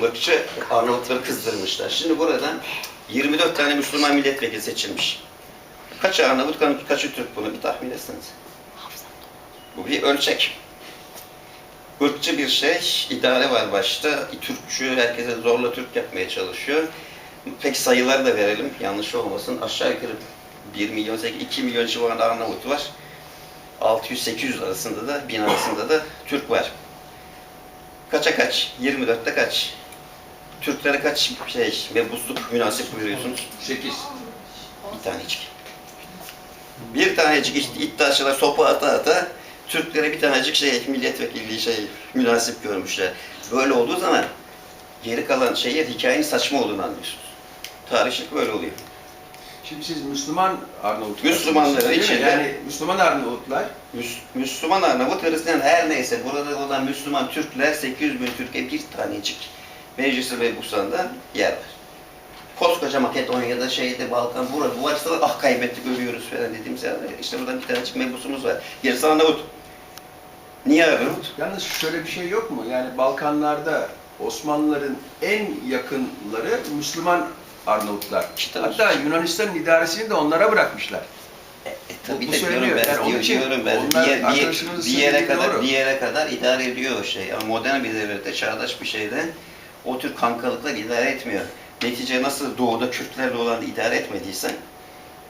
mırkçı Arnavutları kızdırmışlar. Şimdi buradan 24 tane Müslüman milletvekili seçilmiş. Kaç Arnavut, kaçı Türk bunu bir tahmin etseniz. Bu bir ölçek. Irkçı bir şey, idare var başta. Türkçü, herkese zorla Türk yapmaya çalışıyor. Pek sayıları da verelim, yanlış olmasın. Aşağı yukarı 1 milyon, 2 milyon civarında Arnavut var. 600-800 arasında da, 1000 arasında da Türk var. Kaça kaç? 24'te kaç? Türklere kaç şey, mebusluk münasip buyuruyorsunuz? 8. Bir tanecik. Bir tanecik iddiaçılar sopa ata ata Türklere bir tanecik şey milletvekilliği şey münasip görmüşler. Böyle olduğu zaman geri kalan şeyi hikayenin saçma olduğunu anlıyorsunuz. Tarihçilik böyle oluyor. Şimdi siz Müslüman Arnavutlar. Müslümanları değil mi? içinde- Yani Müslüman Arnavutlar Müs- Müslüman Arnavut, Hristiyan her neyse burada olan Müslüman Türkler 800 bin Türkiye bir tanecik meclisi ve Busan'da yer var. Koskoca Makedonya'da şeyde Balkan burada bu varsa ah kaybettik ölüyoruz falan dediğimiz yerde işte buradan bir tanecik mebusumuz var. Gerisi Arnavut. Niye Arnavut? Yalnız şöyle bir şey yok mu? Yani Balkanlarda Osmanlıların en yakınları Müslüman Arnavutlar. İşte Hatta Yunanistan'ın idaresini de onlara bırakmışlar. E, Bu- tabii bu de söyleniyor. diyorum ben, Yani diyor- için diyorum ben. Bir, yer- bir, bir yere kadar doğru. bir yere kadar idare ediyor o şey. Ama modern bir devlette, çağdaş bir şeyde o tür kankalıklar idare etmiyor. Netice nasıl doğuda Kürtlerle olan idare etmediysen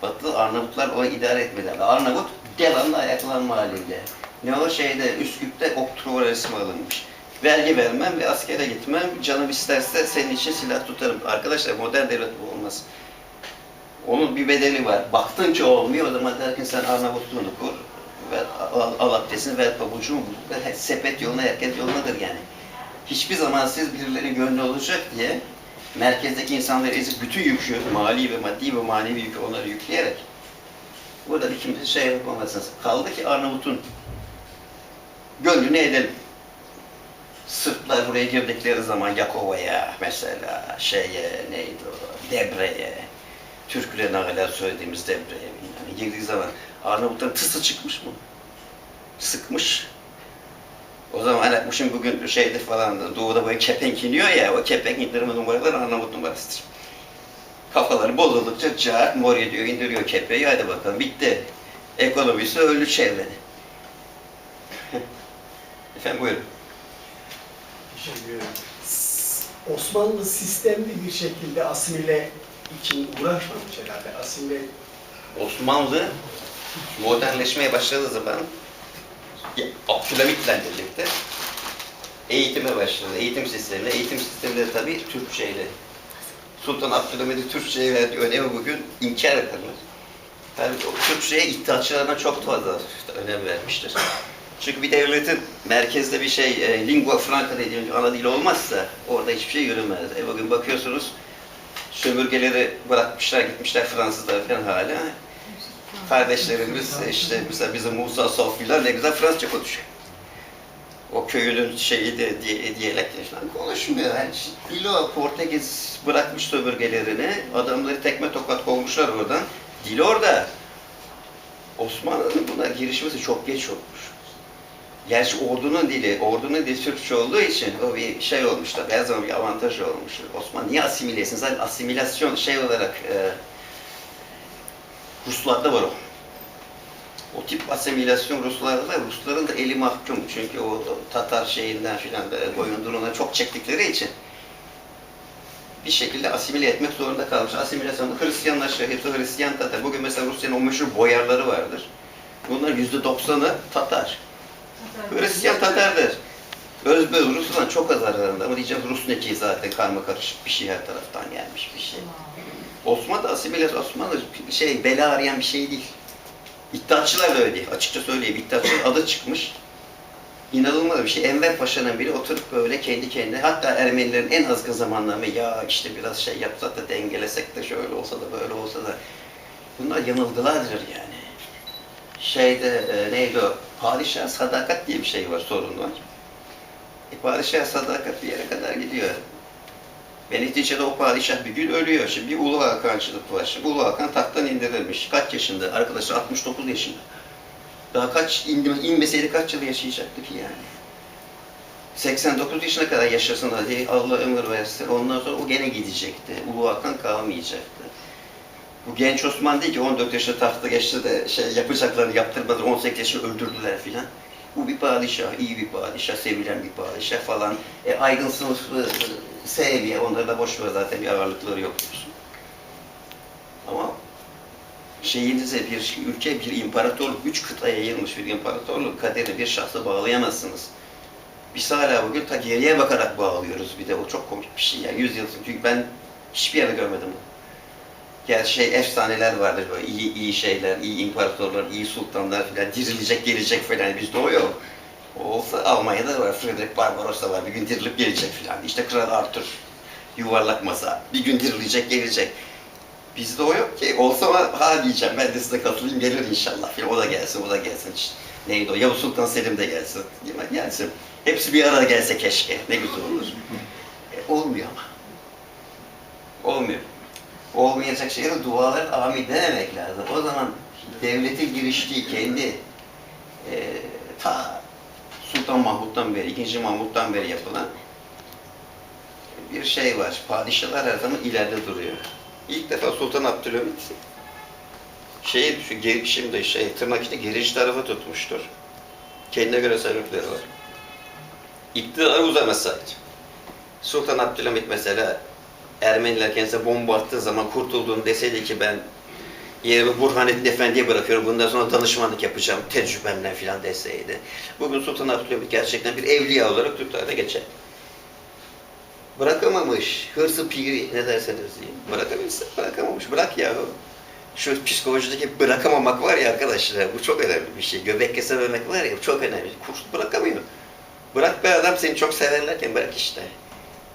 Batılı Arnavutlar o idare etmediler. Arnavut devamlı ayaklanma halinde. Ne o şeyde Üsküp'te oktuvar resmi alınmış. Vergi vermem ve askere gitmem. Canım isterse senin için silah tutarım. Arkadaşlar modern devlet bu olmaz. Onun bir bedeli var. Baktın ki olmuyor o zaman derken sen Arnavutluğunu kur. Ver, al, al abdestini, ver pabucunu bul. Sepet yoluna, herkes yolunadır yani. Hiçbir zaman siz birileri gönlü olacak diye merkezdeki insanları ezip bütün yükü, mali ve maddi ve manevi yükü onları yükleyerek burada bir kimse şey yapamazsınız. Kaldı ki Arnavut'un gönlünü edelim. Sırplar buraya girdikleri zaman Yakova'ya mesela şeye neydi o Debre'ye Türküre nağalar söylediğimiz Debre'ye ne girdiği zaman Arnavutların tısı çıkmış mı? Sıkmış. O zaman şimdi bugün şeyde falan da doğuda böyle kepenk iniyor ya o kepenk indirme numaraları Arnavut numarasıdır. Kafaları bozuldukça car mor ediyor indiriyor kepeği hadi bakalım bitti. Ekonomisi öldü çevreni. Efendim buyurun. S- Osmanlı sistemli bir şekilde asimile için uğraşmamış herhalde. Asimile Osmanlı modernleşmeye başladığı zaman Abdülhamit'le birlikte eğitime başladı. Eğitim sistemi. Eğitim sisteminde de tabii Türkçeyle. Sultan Abdülhamit'in Türkçe'ye verdiği önemi bugün inkar edilir. O Türkçe'ye iddiaçılarına çok fazla önem vermiştir. Çünkü bir devletin merkezde bir şey, e, lingua franca dediğimiz ana dil olmazsa orada hiçbir şey yürümez. E bugün bakıyorsunuz sömürgeleri bırakmışlar, gitmişler Fransızlar falan hala. Kardeşlerimiz işte mesela bizim Musa Sofiler ne güzel Fransızca konuşuyor. O köyünün şeyi de diye, diyalektle falan konuşmuyor. Yani dili Portekiz bırakmış sömürgelerini, adamları tekme tokat kovmuşlar oradan. Dil orada. Osmanlı'nın buna girişmesi çok geç olmuş. Gerçi ordunun dili, ordunun dili Türkçe olduğu için o bir şey olmuş tabii, her zaman bir avantaj olmuş. Osmanlı niye asimile etsin? Zaten asimilasyon şey olarak e, Ruslarda var o. O tip asimilasyon Ruslarda da, Rusların da eli mahkum. Çünkü o Tatar şeyinden filan da boyunduruna çok çektikleri için bir şekilde asimile etmek zorunda kalmış. Asimilasyonda Hristiyanlaşıyor, hepsi Hristiyan Tatar. Bugün mesela Rusya'nın o meşhur boyarları vardır. Bunların yüzde doksanı Tatar. Hristiyan Tatar'dır. Özbek Rus'tan çok az aralarında ama diyeceğiz Rus neki zaten karma karışık bir şey her taraftan gelmiş bir şey. Osmanlı asimilasyon, Osmanlı şey bela arayan bir şey değil. İttihatçılar da öyle değil. Açıkça söyleyeyim. İttihatçının adı çıkmış. İnanılmaz bir şey. Enver Paşa'nın biri oturup böyle kendi kendine hatta Ermenilerin en azgın zamanlarında ya işte biraz şey yapsak da dengelesek de şöyle olsa da böyle olsa da bunlar yanılgılardır yani. Şeyde e, neydi o? Padişah sadakat diye bir şey var, sorun var. E, padişah sadakat bir yere kadar gidiyor. Ve neticede o padişah bir gün ölüyor. Şimdi bir Ulu Hakançılık var. Şimdi Ulu Hakan tahttan indirilmiş. Kaç yaşında? Arkadaşlar 69 yaşında. Daha kaç in, inmeseydi kaç yıl yaşayacaktı ki yani? 89 yaşına kadar yaşasın hadi Allah ömür versin. Ondan sonra o gene gidecekti. Ulu Hakan kalmayacaktı. Bu genç Osman değil ki 14 yaşında tahta geçti de şey yapacaklarını yaptırmadı 18 yaşında öldürdüler filan. Bu bir padişah, iyi bir padişah, sevilen bir padişah falan. E, aydın sınıfı e, sevmiyor, onları da boş ver zaten bir ağırlıkları yok diyorsun. Ama şeyinize bir ülke, bir imparatorluk, üç kıtaya yayılmış bir imparatorluk kaderini bir şahsa bağlayamazsınız. Biz hala bugün ta geriye bakarak bağlıyoruz bir de o çok komik bir şey yani yüz yıl çünkü ben hiçbir yerde görmedim bunu. Gerçi şey efsaneler vardır böyle iyi iyi şeyler, iyi imparatorlar, iyi sultanlar filan dirilecek gelecek filan bizde o olsa Almanya'da var, Friedrich Barbarossa var bir gün dirilip gelecek filan. İşte Kral Arthur, yuvarlak masa, bir gün dirilecek gelecek. Bizde o yok ki. Olsa ha diyeceğim ben de size katılayım gelir inşallah filan. O da gelsin, o da gelsin. İşte, neydi o? Yavuz Sultan Selim de gelsin. Gelsin. Hepsi bir arada gelse keşke. Ne güzel olur. E, olmuyor ama. Olmuyor. Olmayacak şeylere dualar amin dememek lazım. O zaman devletin giriştiği kendi e, ta Sultan Mahmut'tan beri, 2. Mahmut'tan beri yapılan bir şey var. Padişahlar her zaman ileride duruyor. İlk defa Sultan Abdülhamit şeyi şu şimdi şey tırnak içinde gerici tarafı tutmuştur. Kendine göre sebepleri var. İktidara uzamasaydı. Sultan Abdülhamit mesela Ermeniler kendisine bomba attığı zaman kurtulduğunu deseydi ki ben yerimi Burhanettin Efendi'ye bırakıyorum. Bundan sonra danışmanlık yapacağım tecrübemle falan deseydi. Bugün Sultan Abdülhamit gerçekten bir evliya olarak Türklerde geçer. Bırakamamış. Hırsı piri ne derseniz deyin. Bırakabilse bırakamamış. Bırak yahu. Şu psikolojideki bırakamamak var ya arkadaşlar bu çok önemli bir şey. Göbek kesememek var ya çok önemli. Kurs bırakamıyor. Bırak be adam seni çok severlerken bırak işte.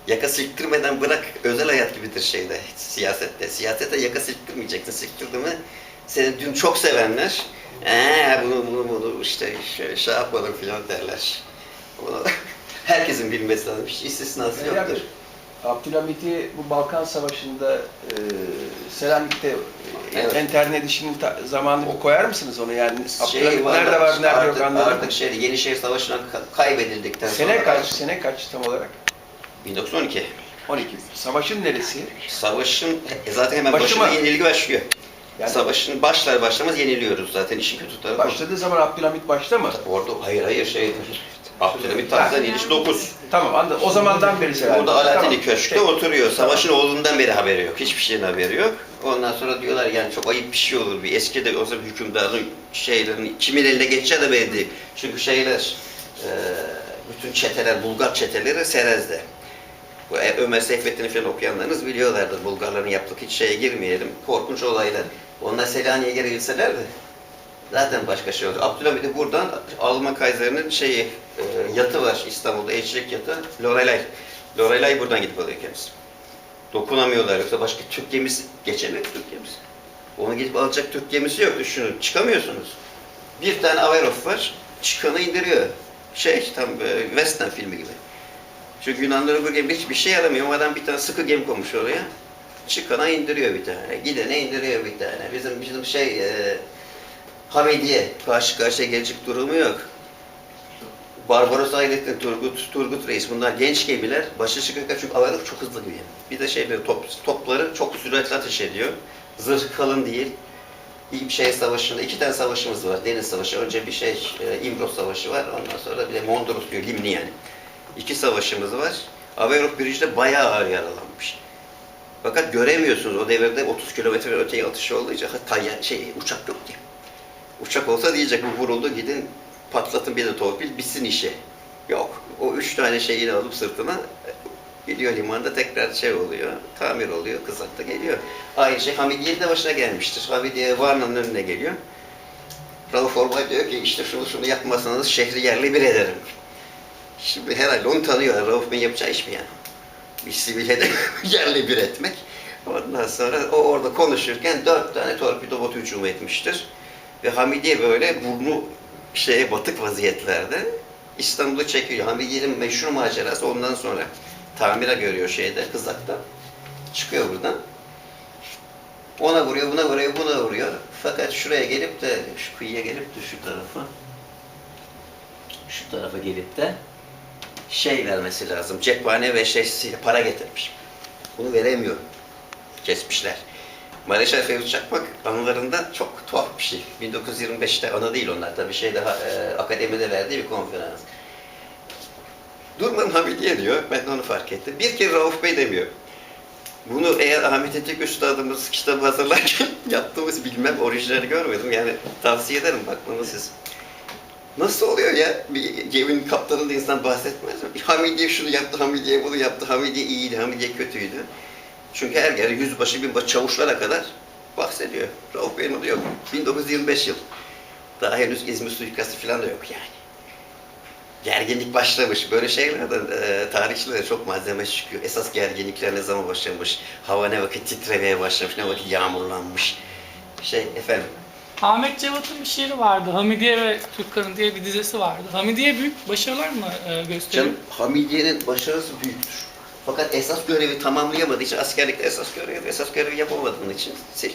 Yaka silktirmeden bırak özel hayat gibidir şeyde siyasette. Siyasete yaka silktirmeyeceksin. Silktirdin mi seni dün çok sevenler ee, bunu bunu bunu işte şey, şey yapalım filan derler. Bunu herkesin bilmesi lazım. Hiç istisnası Beyler yoktur. Abdülhamit'i bu Balkan Savaşı'nda e, Selanik'te e, Evet. enterne edişinin zamanını bir koyar mısınız onu yani? Şey Abdülhamit var, nerede var, nerede artık, yok anladın Artık şey, Yenişehir Savaşı'na ka- kaybedildikten sonra... Sene kaç, sene kaç tam olarak? 1912. 12. Savaşın neresi? Savaşın e, zaten hemen Başı başında mı? yenilgi başlıyor. Yani Savaşın başlar başlamaz yeniliyoruz zaten işin kötü tarafı. başladığı zaman Abdülhamit başta mı? Orada hayır hayır şeydir. Abdülhamit tahttan iniş 9. Tamam anladım. O zamandan beri Selanik. Orada Alaaddin'i. Köşk'te oturuyor. Savaşın oğlundan beri haberi yok. Hiçbir şeyin haberi yok. Ondan sonra diyorlar yani çok ayıp bir şey olur. Bir eski de olsa bir hükümdarın şeylerin kimin eline geçeceği de belli değil. Çünkü şeyler e, bütün çeteler, Bulgar çeteleri Serez'de. Bu e, Ömer Seyfettin'i falan okuyanlarınız biliyorlardır. Bulgarların yaptık hiç şeye girmeyelim. Korkunç olaylar. Onlar Selanik'e geri gitselerdi zaten başka şey olur. Abdülhamit'i buradan Alman Kaiser'in şeyi e, yatı var İstanbul'da elçilik yatı Lorelay. Lorelay buradan gidip alıyor kendisi. Dokunamıyorlar yoksa başka Türk gemisi geçemiyor Türk gemisi. Onu gidip alacak Türk gemisi yok düşünün. Çıkamıyorsunuz. Bir tane Averov var. Çıkanı indiriyor. Şey tam e, Western filmi gibi. Çünkü Yunanlar bu gemi hiçbir şey yaramıyor. Adam bir tane sıkı gemi koymuş oraya. Çıkana indiriyor bir tane. Gidene indiriyor bir tane. Bizim bizim şey e, Hamidiye karşı karşıya gelecek durumu yok. Barbaros Hayrettin, Turgut, Turgut Reis bunlar genç gemiler. Başı çıkarken çünkü avalık çok hızlı gemi. Bir de şey böyle top, topları çok süratli ateş ediyor. Zırh kalın değil. İlk şey savaşında iki tane savaşımız var. Deniz savaşı. Önce bir şey e, İmbros savaşı var. Ondan sonra bir de Mondros diyor. Limni yani. İki savaşımız var. Averof Bridge'de bayağı ağır yaralanmış. Fakat göremiyorsunuz o devirde 30 kilometre öteye atışı olduğu için ya- şey uçak yok ki. Uçak olsa diyecek bu vuruldu gidin patlatın bir de torpil bitsin işi. Yok. O üç tane şeyini alıp sırtına e, gidiyor limanda tekrar şey oluyor, tamir oluyor, kızakta geliyor. Aynı şey Hamidiye de başına gelmiştir. Hamidiye Varna'nın önüne geliyor. Rauf Orbay diyor ki işte şunu şunu yapmasanız şehri yerle bir ederim. Şimdi herhalde onu tanıyor. Rauf Bey'in yapacağı iş mi yani? Bir sivile de yerle bir etmek. Ondan sonra o orada konuşurken dört tane torpido botu hücum etmiştir. Ve Hamidiye böyle burnu şeye batık vaziyetlerde İstanbul'u çekiyor. Hamidiye'nin meşhur macerası ondan sonra tamire görüyor şeyde Kızak'ta. Çıkıyor buradan. Ona vuruyor, buna vuruyor, buna vuruyor. Fakat şuraya gelip de, şu kıyıya gelip de şu tarafa, şu tarafa gelip de şey vermesi lazım. Cephane ve şeysiyle para getirmiş. Bunu veremiyor. Kesmişler. Mareşal Fevzi Çakmak anılarında çok tuhaf bir şey. 1925'te anı değil onlar tabii şey daha e, akademide verdiği bir konferans. Durmadan Hamidiye diyor. Ben onu fark ettim. Bir kere Rauf Bey demiyor. Bunu eğer Ahmet Etek Üstadımız kitabı hazırlarken yaptığımız bilmem orijinali görmedim. Yani tavsiye ederim bakmanı siz. Nasıl oluyor ya? Bir geminin kaptanında insan bahsetmez mi? Hamidiye şunu yaptı, Hamidiye bunu yaptı, Hamidiye iyiydi, Hamidiye kötüydü. Çünkü her yer yüzbaşı, binbaşı, çavuşlara kadar bahsediyor. Rauf Bey'in adı yok. 1925 yıl. Daha henüz İzmir suikastı falan da yok yani. Gerginlik başlamış. Böyle şeylerden e, tarihçilere çok malzeme çıkıyor. Esas gerginlikler ne zaman başlamış? Hava ne vakit titremeye başlamış, ne vakit yağmurlanmış. Şey efendim, Ahmet Cevat'ın bir şiiri vardı. Hamidiye ve Türkkanı diye bir dizesi vardı. Hamidiye büyük başarılar mı e, gösteriyor? Canım Hamidiye'nin başarısı büyüktür. Fakat esas görevi tamamlayamadığı için, askerlikte esas görevi, esas görevi yapamadığın için sil.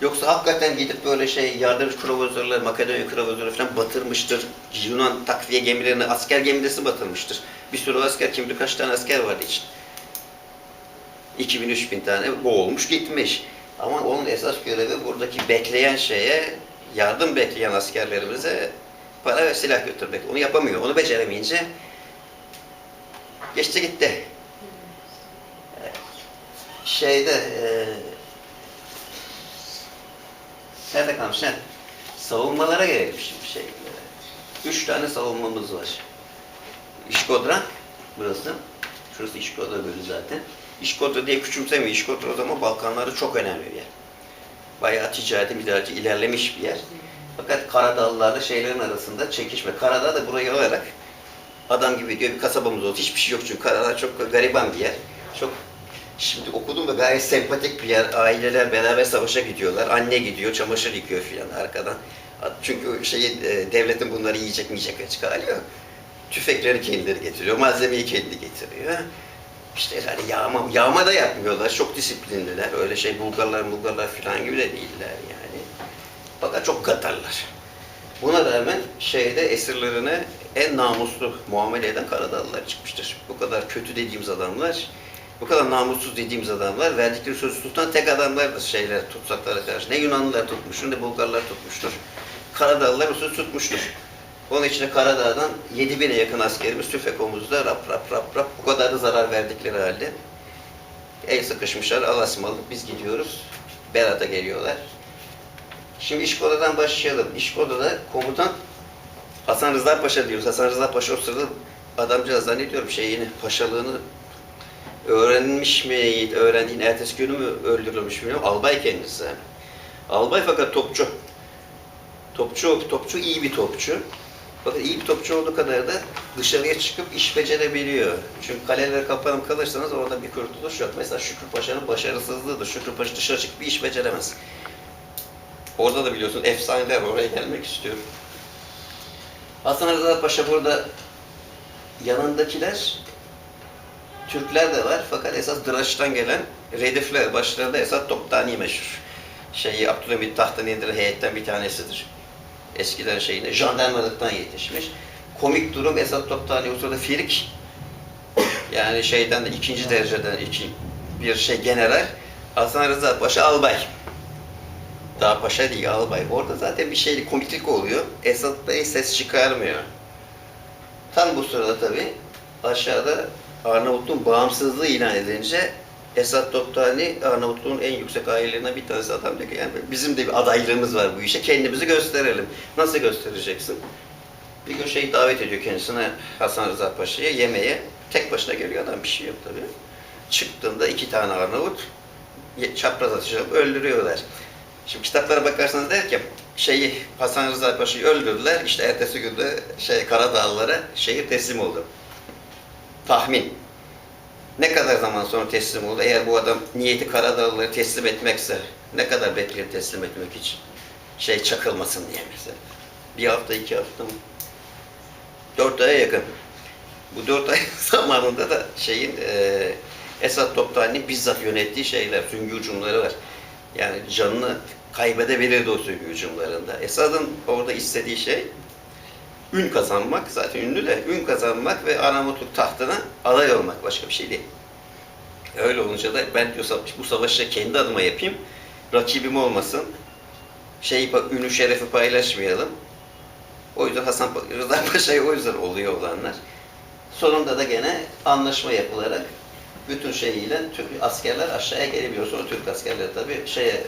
Yoksa hakikaten gidip böyle şey yardımcı krovozörler, Makedonya krovozörü falan batırmıştır. Yunan takviye gemilerini, asker gemidesi batırmıştır. Bir sürü asker, kim bilir kaç tane asker vardı için. 2000-3000 tane boğulmuş gitmiş. Ama onun esas görevi buradaki bekleyen şeye, yardım bekleyen askerlerimize para ve silah götürmek. Onu yapamıyor. Onu beceremeyince geçti gitti. Şeyde e, nerede kalmış? Ha, savunmalara gelelim şimdi şey. Üç tane savunmamız var. İşkodra burası. Şurası İşkodra Gölü zaten. İşkodra diye küçümsemiyor. İşkodra o zaman Balkanlarda çok önemli bir yer. Bayağı ticareti midareti ilerlemiş bir yer. Fakat Karadağlılarla şeylerin arasında çekişme. Karadağ da burayı alarak adam gibi diyor bir kasabamız oldu. Hiçbir şey yok çünkü Karadağ çok gariban bir yer. Çok Şimdi okudum da gayet sempatik bir yer. Aileler beraber savaşa gidiyorlar. Anne gidiyor, çamaşır yıkıyor filan arkadan. Çünkü şey devletin bunları yiyecek mi yiyecek açık hali yok. Tüfekleri kendileri getiriyor, malzemeyi kendi getiriyor. İşte yani yağma, yağma da yapmıyorlar. Çok disiplinliler. Öyle şey Bulgarlar, Bulgarlar falan gibi de değiller yani. Fakat çok gadarlar. Buna rağmen şeyde esirlerine en namuslu muamele eden Karadağlılar çıkmıştır. Bu kadar kötü dediğimiz adamlar, bu kadar namussuz dediğimiz adamlar verdikleri sözü tutan tek adamlardır şeyler, tutsaklara karşı. Ne Yunanlılar tutmuştur, ne Bulgarlar tutmuştur. Karadağlılar o sözü tutmuştur. Onun için Karadağ'dan 7000'e yakın askerimiz tüfek omuzda rap rap rap rap bu kadar da zarar verdikleri halde el sıkışmışlar, alasmalık biz gidiyoruz. Berat'a geliyorlar. Şimdi İşkoda'dan başlayalım. İşkoda'da komutan Hasan Rıza Paşa diyoruz. Hasan Rıza Paşa o sırada adamcağız zannediyorum şeyini, paşalığını öğrenmiş mi, öğrendiğin ertesi günü mü öldürülmüş bilmiyorum. Albay kendisi. Albay fakat topçu. Topçu, topçu iyi bir topçu. Fakat iyi bir topçu olduğu kadar da dışarıya çıkıp iş becerebiliyor. Çünkü kaleler kapanıp kalırsanız orada bir kurtuluş yok. Mesela Şükrü Paşa'nın başarısızlığıdır. Şükrü Paşa dışarı çıkıp bir iş beceremez. Orada da biliyorsun efsaneler. Oraya gelmek istiyorum. Hasan Rıza Paşa burada yanındakiler Türkler de var fakat esas Dıraç'tan gelen redifler başlarında Esat Toptani meşhur. Şeyi Abdülhamit tahttan indiren heyetten bir tanesidir. Eskiden şeyine jandarmalıktan yetişmiş. Komik durum Esat Toptani o sırada Firik yani şeyden de ikinci dereceden iki, bir şey general Hasan Rıza Paşa albay. Daha paşa değil albay. Orada zaten bir şey komiklik oluyor. Esat Bey ses çıkarmıyor. Tam bu sırada tabii aşağıda Arnavutluğun bağımsızlığı ilan edilince Esat Toptani Arnavutluğun en yüksek ailelerinden bir tanesi adam diyor ki yani bizim de bir adaylığımız var bu işe kendimizi gösterelim. Nasıl göstereceksin? Bir gün şey davet ediyor kendisine Hasan Rıza Paşa'ya yemeğe. Tek başına geliyor adam bir şey yok tabii. Çıktığında iki tane Arnavut çapraz atışıp öldürüyorlar. Şimdi kitaplara bakarsanız der ki şeyi Hasan Rıza Paşa'yı öldürdüler. İşte ertesi günde şey Karadağlılara şehir teslim oldu tahmin. Ne kadar zaman sonra teslim oldu? Eğer bu adam niyeti Karadağlıları teslim etmekse ne kadar bekler teslim etmek için? Şey çakılmasın diye mesela. Bir hafta, iki hafta mı? Dört aya yakın. Bu dört ay zamanında da şeyin e, Esad Toptani'nin bizzat yönettiği şeyler, süngü hücumları var. Yani canını kaybedebilirdi o süngü hücumlarında. Esad'ın orada istediği şey ün kazanmak, zaten ünlü de ün kazanmak ve Arnavutluk tahtına aday olmak başka bir şey değil. Öyle olunca da ben diyor bu savaşı kendi adıma yapayım, rakibim olmasın, şey ünü şerefi paylaşmayalım. O yüzden Hasan Rıza Paşa'ya o yüzden oluyor olanlar. Sonunda da gene anlaşma yapılarak bütün şeyiyle Türk askerler aşağıya gelebiliyor. Sonra Türk askerleri tabii şeye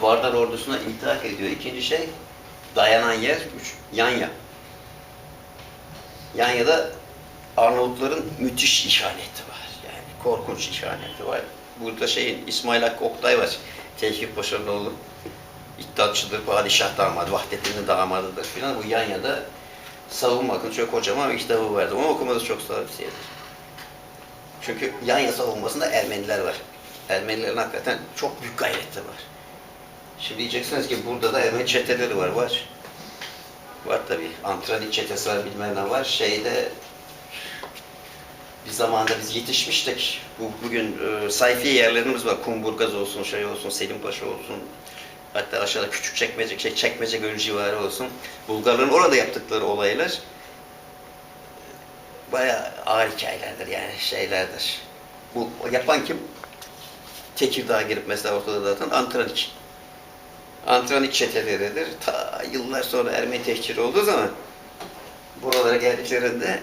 Vardar ordusuna iltihak ediyor. İkinci şey dayanan yer üç, Yanya. Yanya'da Arnavutların müthiş ihaneti var. Yani korkunç ihaneti var. Burada şeyin İsmail Hakkı Oktay var. Tevfik Paşa'nın oğlu. İttihatçıdır, padişah damadı, Vahdettin'in damadıdır filan. Bu Yanya'da savunma hakkında çok kocaman bir kitabı vardı. Onu okumanız çok tavsiye ederim. Çünkü Yanya savunmasında Ermeniler var. Ermenilerin hakikaten çok büyük gayreti var. Şimdi diyeceksiniz ki burada da Ermeni çeteleri var. Var. Var tabii. Antranik çetesi var bilmem ne var. Şeyde bir zamanda biz yetişmiştik. Bu, bugün e, sayfiye yerlerimiz var. Kumburgaz olsun, şey olsun, Selim Paşa olsun. Hatta aşağıda küçük çekmece, şey, çekmece gölü civarı olsun. Bulgarların orada yaptıkları olaylar bayağı ağır hikayelerdir yani şeylerdir. Bu yapan kim? Tekirdağ'a girip mesela ortada zaten Antranik. Antranik çeteleridir. Ta yıllar sonra Ermeni tehciri olduğu zaman buralara geldiklerinde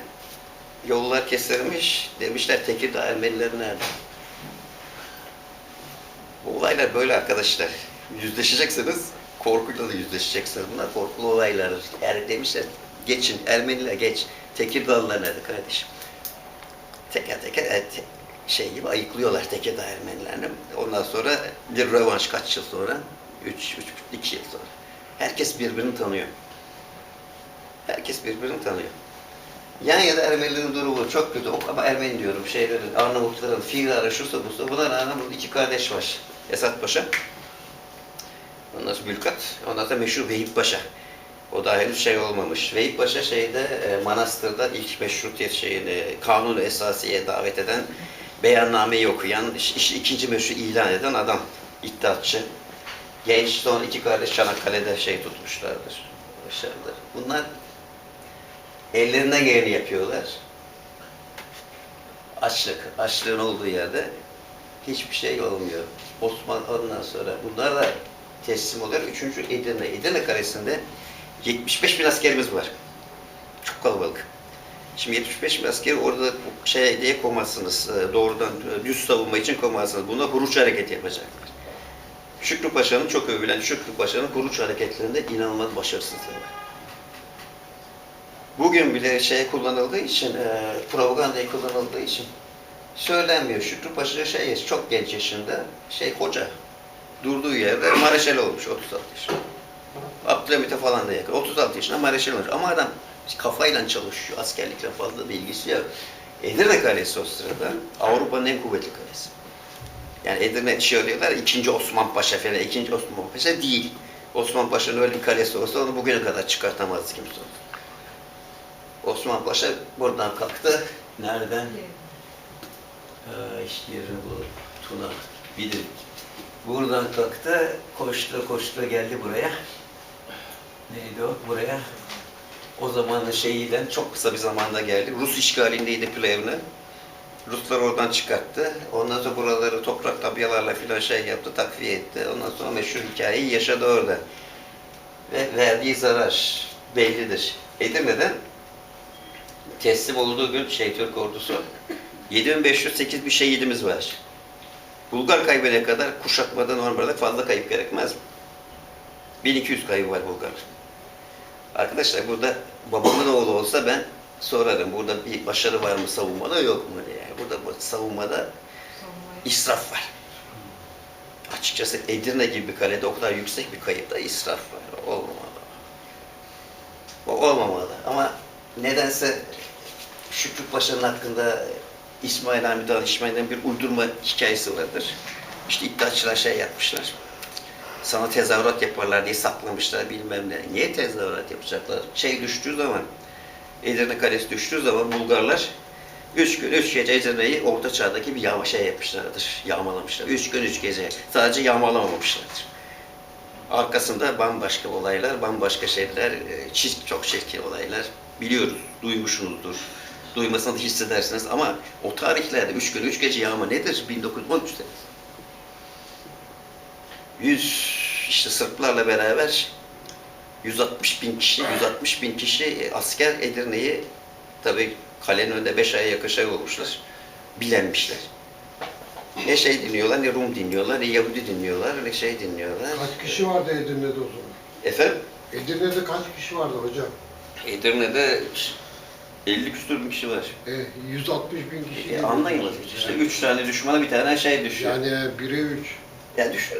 yollar kesilmiş. Demişler Tekirdağ Ermenileri nerede? Bu olaylar böyle arkadaşlar. Yüzleşeceksiniz, korkuyla da yüzleşeceksiniz. Bunlar korkulu olaylardır. Yani demişler, geçin, Ermeniler geç. Tekirdağlılar nerede kardeşim? Teker teker e, te- şey gibi ayıklıyorlar Tekirdağ Ermenilerini. Ondan sonra bir rövanş kaç yıl sonra? Üç, üç, iki yıl sonra. Herkes birbirini tanıyor. Herkes birbirini tanıyor. Yan ya da Ermenilerin durumu çok kötü ama Ermeni diyorum şeylerin, Arnavutların, Fiğrar'ı, şusu busu buna rağmen burada iki kardeş var. Esat Paşa, ondan sonra Mülkat, ondan sonra meşhur Vehip Paşa. O da henüz şey olmamış. Vehip Paşa şeyde e, manastırda ilk meşrutiyet şeyini, kanunu esasiye davet eden, beyannameyi okuyan, iş, iş- ikinci meşru ilan eden adam, iddiatçı. Genç sonra iki kardeş Çanakkale'de şey tutmuşlardır. Başarılı. Bunlar ellerinden geleni yapıyorlar. Açlık, açlığın olduğu yerde hiçbir şey olmuyor. Osman ondan sonra bunlar da teslim oluyor. Üçüncü Edirne. Edirne Kalesi'nde 75 bin askerimiz var. Çok kalabalık. Şimdi 75 bin askeri orada şey diye koymazsınız. e, Doğrudan e, düz savunma için koymazsınız. Buna huruç hareketi yapacaklar. Şükrü Paşa'nın çok övülen Şükrü Paşa'nın huruç hareketlerinde inanılmaz başarısızlığı var. Bugün bile şey kullanıldığı için, e, propagandaya kullanıldığı için söylenmiyor. Şükrü Paşa şey çok genç yaşında, şey hoca. Durduğu yerde Mareşal olmuş 36 yaşında. Abdülhamit'e falan da yakın. 36 yaşında Mareşal olmuş. Ama adam kafayla çalışıyor. Askerlikle fazla bilgisi yok. Edirne Kalesi o sırada Avrupa'nın en kuvvetli kalesi. Yani Edirne şey diyorlar, ikinci Osman Paşa falan, ikinci Osman Paşa değil. Osman Paşa'nın öyle bir kalesi olsa onu bugüne kadar çıkartamaz kimse. Osman Paşa buradan kalktı. Nereden? Ee, işte yerini Tuna. Bilir. Buradan kalktı, koştu koştu geldi buraya. Neydi o? Buraya. O zamanın şeyiyle çok kısa bir zamanda geldi. Rus işgalindeydi Plevne. Ruslar oradan çıkarttı. Ondan sonra buraları toprak tabyalarla filan şey yaptı, takviye etti. Ondan sonra meşhur hikayeyi yaşadı orada. Ve verdiği zarar bellidir. Edirne'den teslim olduğu gün şey Türk ordusu 7508 bir şehidimiz var. Bulgar kaybına kadar kuşatmada normalde fazla kayıp gerekmez mi? 1200 kaybı var Bulgar. Arkadaşlar burada babamın oğlu olsa ben sorarım. Burada bir başarı var mı savunmada yok mu diye. Burada bu savunmada israf var. Açıkçası Edirne gibi bir kalede o kadar yüksek bir kayıpta israf var. Olmamalı. O olmamalı. Ama nedense Şükrü Paşa'nın hakkında İsmail Hamid Han İsmail'den bir uydurma hikayesi vardır. İşte iddiaçılar şey yapmışlar. Sana tezahürat yaparlar diye saklamışlar bilmem ne. Niye tezahürat yapacaklar? Şey düştüğü zaman, Edirne Kalesi düştüğü zaman Bulgarlar üç gün, üç gece Edirne'yi orta çağdaki bir yağma yapmışlardır. Yağmalamışlar. Üç gün, üç gece. Sadece yağmalamamışlardır. Arkasında bambaşka olaylar, bambaşka şeyler, e, çiz, çok çirkin olaylar. Biliyoruz, duymuşsunuzdur. Duymasını da hissedersiniz ama o tarihlerde üç gün üç gece yağma nedir? 1913'te. 100 işte Sırplarla beraber 160 bin kişi, 160 bin kişi asker Edirne'yi tabii kalenin önünde 5 aya yakışa vurmuşlar. Bilenmişler. Ne şey dinliyorlar, ne Rum dinliyorlar, ne Yahudi dinliyorlar, ne şey dinliyorlar. Kaç kişi vardı Edirne'de o zaman? Efendim? Edirne'de kaç kişi vardı hocam? Edirne'de 50 küsur bin kişi var. E, 160 bin kişi. E, anlayın işte. Üç tane düşmana bir tane şey düşüyor. Yani 1'e 3. Ya düşün.